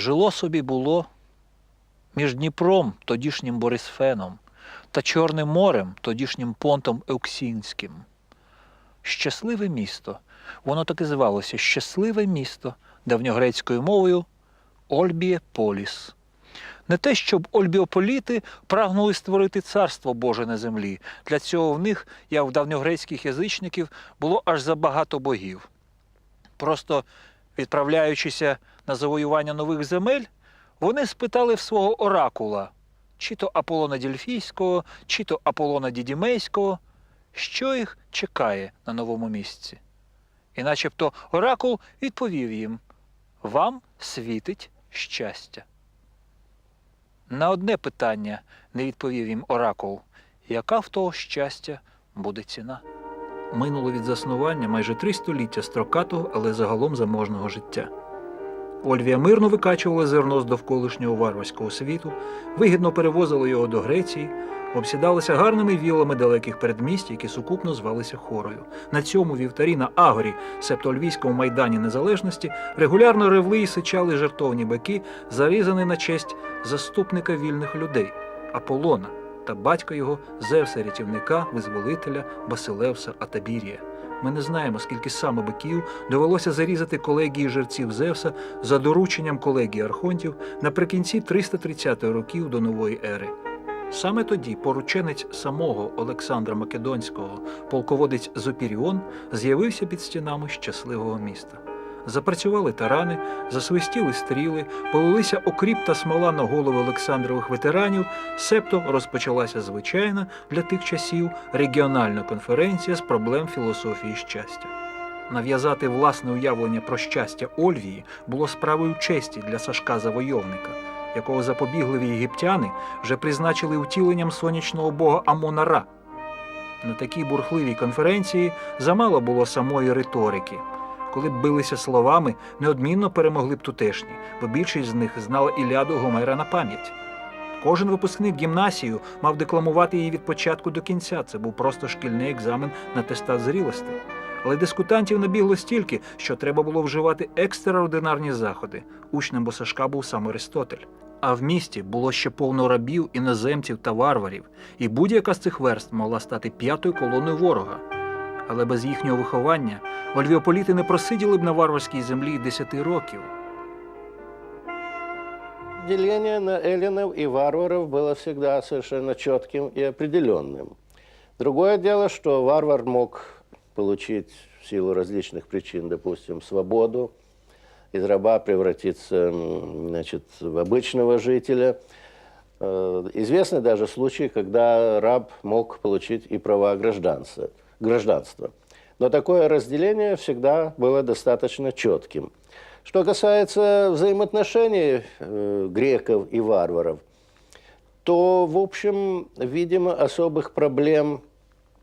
Жило собі було між Дніпром, тодішнім Борисфеном, та Чорним морем, тодішнім понтом Еуксінським. Щасливе місто. Воно так і звалося Щасливе місто, давньогрецькою мовою Ольбіє Поліс. Не те, щоб ольбіополіти прагнули створити царство Боже на землі. Для цього в них, як в давньогрецьких язичників, було аж забагато богів. Просто відправляючися на завоювання нових земель, вони спитали в свого оракула, чи то Аполлона Дільфійського, чи то Аполлона Дідімейського, що їх чекає на новому місці. І начебто оракул відповів їм: Вам світить щастя. На одне питання не відповів їм оракул, яка в того щастя буде ціна. Минуло від заснування майже три століття строкатого, але загалом заможного життя. Ольвія мирно викачувала зерно з довколишнього варварського світу, вигідно перевозила його до Греції, обсідалася гарними вілами далеких передмість, які сукупно звалися хорою. На цьому вівтарі на Агорі, себто Львівському майдані Незалежності, регулярно ревли і сичали жертовні бики, зарізані на честь заступника вільних людей Аполлона та батька його Зевса рятівника, визволителя Басилевса Атабірія. Ми не знаємо, скільки саме биків довелося зарізати колегії жерців Зевса за дорученням колегії архонтів наприкінці 330 років до нової ери. Саме тоді порученець самого Олександра Македонського, полководець Зопіріон, з'явився під стінами щасливого міста. Запрацювали тарани, засвистіли стріли, полилися окріп та смола на голови Олександрових ветеранів, себто розпочалася звичайна для тих часів регіональна конференція з проблем філософії щастя. Нав'язати власне уявлення про щастя Ольвії було справою честі для Сашка Завойовника, якого запобігливі єгиптяни вже призначили втіленням сонячного бога Амона Ра. На такій бурхливій конференції замало було самої риторики. Коли б билися словами, неодмінно перемогли б тутешні, бо більшість з них знала Ілляду Гомера на пам'ять. Кожен випускник гімнасію мав декламувати її від початку до кінця. Це був просто шкільний екзамен на тестат зрілості. Але дискутантів набігло стільки, що треба було вживати екстраординарні заходи. Учнем Босашка був сам Аристотель. А в місті було ще повно рабів, іноземців та варварів, і будь-яка з цих верст могла стати п'ятою колоною ворога Але без їхнього виховання ольвіополіти не просиділи б на варварській землі й десяти років. Деление на эллинов и варваров было всегда совершенно четким и определенным. Другое дело, что варвар мог получить в силу различных причин, допустим, свободу, из раба превратиться м, значит, в обычного жителя. Э, Известны даже случаи, когда раб мог получить и права гражданства. Гражданства. Но такое разделение всегда было достаточно четким. Что касается взаимоотношений э, греков и варваров, то, в общем, видимо, особых проблем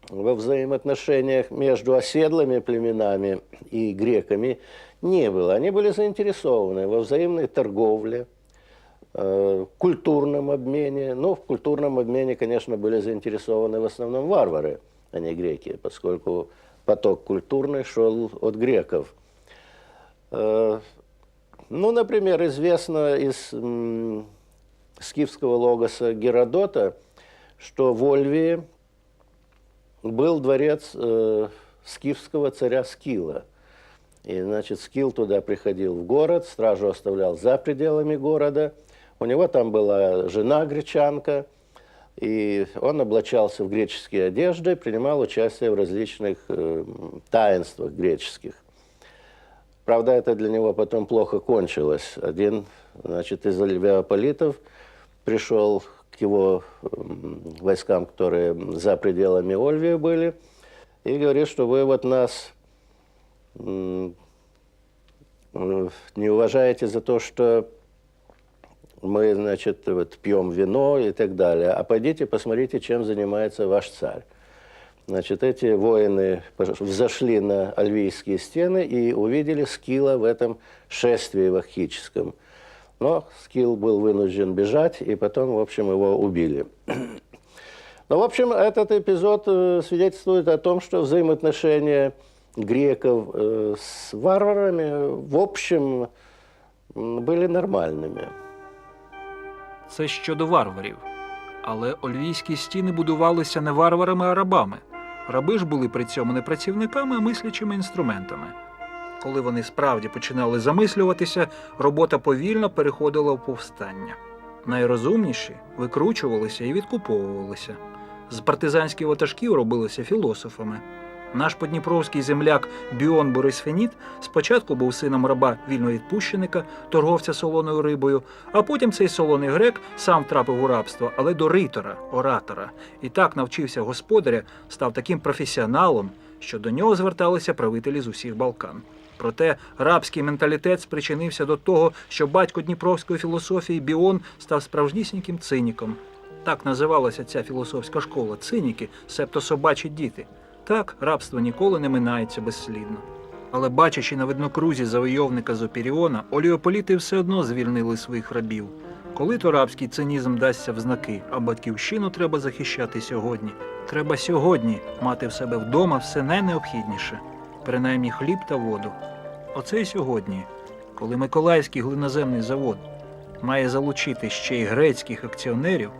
во взаимоотношениях между оседлыми племенами и греками не было. Они были заинтересованы во взаимной торговле, э, культурном обмене. Ну, в культурном обмене, конечно, были заинтересованы в основном варвары, а не греки, поскольку поток культурный шел от греков. Э, Ну, например, известно из скифского логоса Геродота, что в Ольвии был дворец э, скифского царя Скила. И, значит, Скил туда приходил в город, стражу оставлял за пределами города. У него там была жена гречанка, и он облачался в греческие одежды, принимал участие в различных э, таинствах греческих. Правда, это для него потом плохо кончилось. Один, значит, из левиополитов пришел к его м, войскам, которые за пределами Ольвии были, и говорит, что вы вот нас э, не уважаете за то, что мы, значит, вот пьем вино и так далее, а пойдите посмотрите, чем занимается ваш царь. Значит, эти воины взошли на альвийские стены и увидели Скилла в этом шествии ваххическом. Но Скилл был вынужден бежать, и потом, в общем, его убили. Ну, в общем, этот эпизод э, свидетельствует о том, что взаимоотношения греков э, с варварами, в общем, были нормальными. Це щодо варварів. Але ольвійські стіни будувалися не варварами, а рабами. Раби ж були при цьому не працівниками, а мислячими інструментами. Коли вони справді починали замислюватися, робота повільно переходила в повстання. Найрозумніші викручувалися і відкуповувалися. З партизанських ватажків робилися філософами. Наш подніпровський земляк Біон Борис Феніт спочатку був сином раба вільновідпущеника, торговця солоною рибою, а потім цей солоний грек сам втрапив у рабство, але до ритора, оратора, і так навчився господаря, став таким професіоналом, що до нього зверталися правителі з усіх Балкан. Проте рабський менталітет спричинився до того, що батько дніпровської філософії Біон став справжнісіньким циніком. Так називалася ця філософська школа циніки, себто собачі діти. Так, рабство ніколи не минається безслідно. Але бачачи на виднокрузі завойовника з Опіріона, оліополіти все одно звільнили своїх рабів. Коли то рабський цинізм дасться в знаки, а батьківщину треба захищати сьогодні. Треба сьогодні мати в себе вдома все найнеобхідніше, принаймні хліб та воду. Оце й сьогодні, коли Миколаївський глиноземний завод має залучити ще й грецьких акціонерів,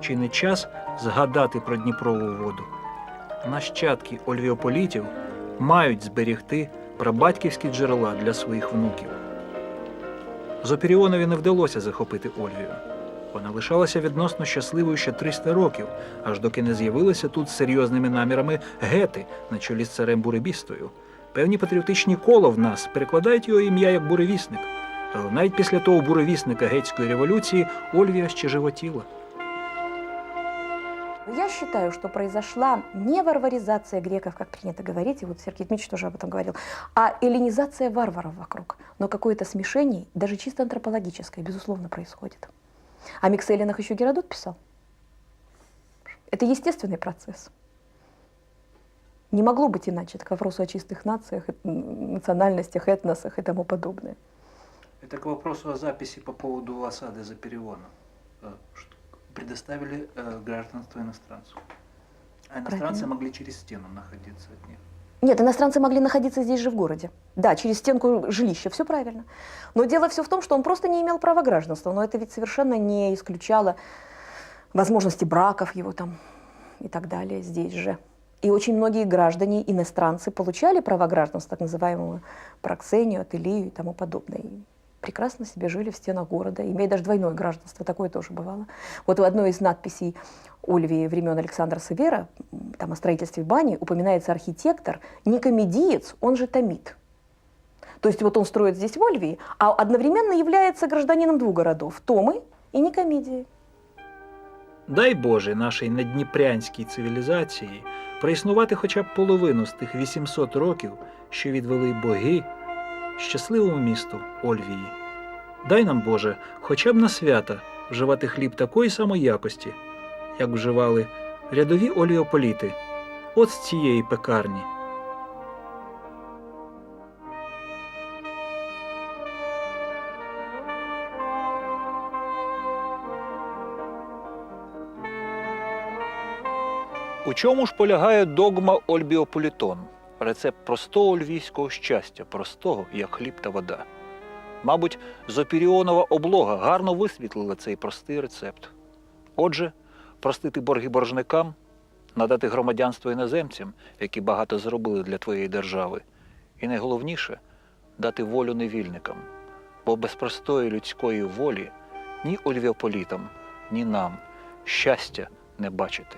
чи не час згадати про Дніпрову воду? Нащадки ольвіополітів мають зберігти прабатьківські джерела для своїх внуків. Зопіріонові не вдалося захопити Ольвію. Вона лишалася відносно щасливою ще 300 років, аж доки не з'явилися тут з серйозними намірами гети на чолі з царем Буребістою. Певні патріотичні кола в нас перекладають його ім'я як буревісник. Але навіть після того буревісника гетської революції Ольвія ще животіла. Я считаю, что произошла не варваризация греков, как принято говорить, и вот Сергей Дмитриевич тоже об этом говорил, а эллинизация варваров вокруг. Но какое-то смешение, даже чисто антропологическое, безусловно, происходит. О микселинах еще Геродот писал. Это естественный процесс. Не могло быть иначе, это к вопросу о чистых нациях, национальностях, этносах и тому подобное. Это к вопросу о записи по поводу осады за перевоном. Предоставили э, гражданство иностранцу. А иностранцы Правильно. могли через стену находиться от них. Нет, иностранцы могли находиться здесь же в городе. Да, через стенку жилища, все правильно. Но дело все в том, что он просто не имел права гражданства. Но это ведь совершенно не исключало возможности браков его там и так далее здесь же. И очень многие граждане, иностранцы, получали права гражданства, так называемую проксению, ателию и тому подобное И прекрасно себе жили в стенах города, имея даже двойное гражданство, такое тоже бывало. Вот в одной из надписей Ольвии времен Александра Севера, м, там о строительстве бани, упоминается архитектор, не комедиец, он же томит. То есть вот он строит здесь в Ольвии, а одновременно является гражданином двух городов – Томы и Никомедии. Дай Боже нашій надніпрянській цивілізації проіснувати хоча б половину з тих 800 років, що відвели боги щасливому місту Ольвії. Дай нам, Боже, хоча б на свята вживати хліб такої самої якості, як вживали рядові оліополіти, от з цієї пекарні. У чому ж полягає догма Ольбіополітон? Рецепт простого львівського щастя, простого, як хліб та вода. Мабуть, Зопіріонова облога гарно висвітлила цей простий рецепт. Отже, простити борги боржникам, надати громадянство іноземцям, які багато зробили для твоєї держави, і найголовніше дати волю невільникам, бо без простої людської волі ні ольвіополітам, ні нам щастя не бачити.